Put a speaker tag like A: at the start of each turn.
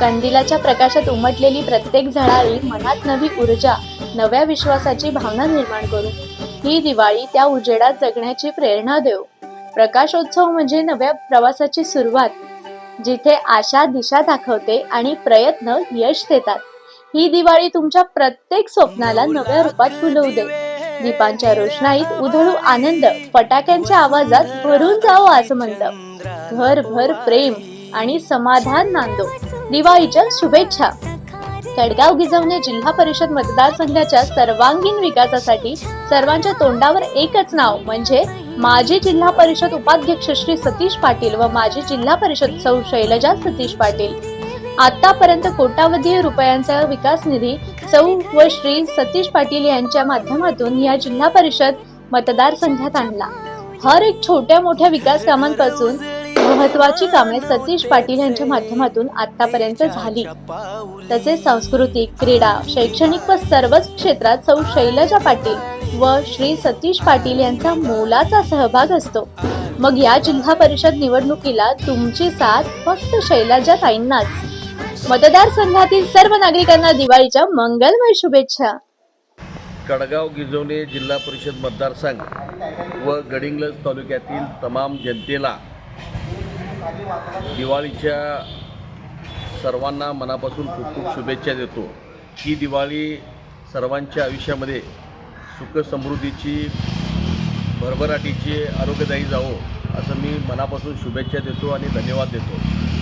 A: कंदिलाच्या प्रकाशात उमटलेली प्रत्येक झळाळी मनात नवी ऊर्जा नव्या विश्वासाची भावना निर्माण करू. ही दिवाळी त्या उजेडात जगण्याची प्रेरणा देऊ. प्रकाशोत्सव म्हणजे नव्या प्रवासाची सुरुवात जिथे आशा दिशा दाखवते आणि प्रयत्न यश देतात. ही दिवाळी तुमच्या प्रत्येक स्वप्नाला नव्या रूपात फुलवू दे दीपांच्या रोषणाईत उधळू आनंद फटाक्यांच्या आवाजात भरून जावं असं म्हणतं घरभर प्रेम आणि समाधान नांदो. दिवाळीच्या शुभेच्छा. खडगाव गिजवणे जिल्हा परिषद मतदारसंघाच्या सर्वांगीण विकासासाठी सर्वांच्या तोंडावर एकच नाव म्हणजे माजी जिल्हा परिषद उपाध्यक्ष श्री सतीश पाटील व माजी जिल्हा परिषद सौ शैलजा सतीश पाटील. आतापर्यंत कोटावधी रुपयांचा विकास निधी सौ व श्री सतीश पाटील यांच्या माध्यमातून या जिल्हा परिषद मतदारसंघात आणला. हर एक छोट्या मोठ्या विकास कामांपासून महत्वाची कामे सतीश पाटील यांच्या माध्यमातून आतापर्यंत झाली. तसेच सांस्कृतिक क्रीडा शैक्षणिक व सर्वच क्षेत्रात सौ शैलजा पाटील व श्री सतीश पाटील यांचा मोलाचा सहभाग असतो. मग या जिल्हा परिषद निवडणुकीला तुमची साथ फक्त शैलजा ताईंनाच. मतदारसंघातील सर्व नागरिकांना दिवाळीच्या मंगलमय शुभेच्छा.
B: कडगाव गिजवणे जिल्हा परिषद मतदारसंघ व गडिंग्लज तालुक्यातील तमाम जनतेला दिवाळीच्या सर्वांना मनापासून खूप खूप शुभेच्छा देतो. ही दिवाळी सर्वांच्या आयुष्यामध्ये सुख समृद्धीची भरभराटीची आरोग्यदायी जावो असं मी मनापासून शुभेच्छा देतो आणि धन्यवाद देतो.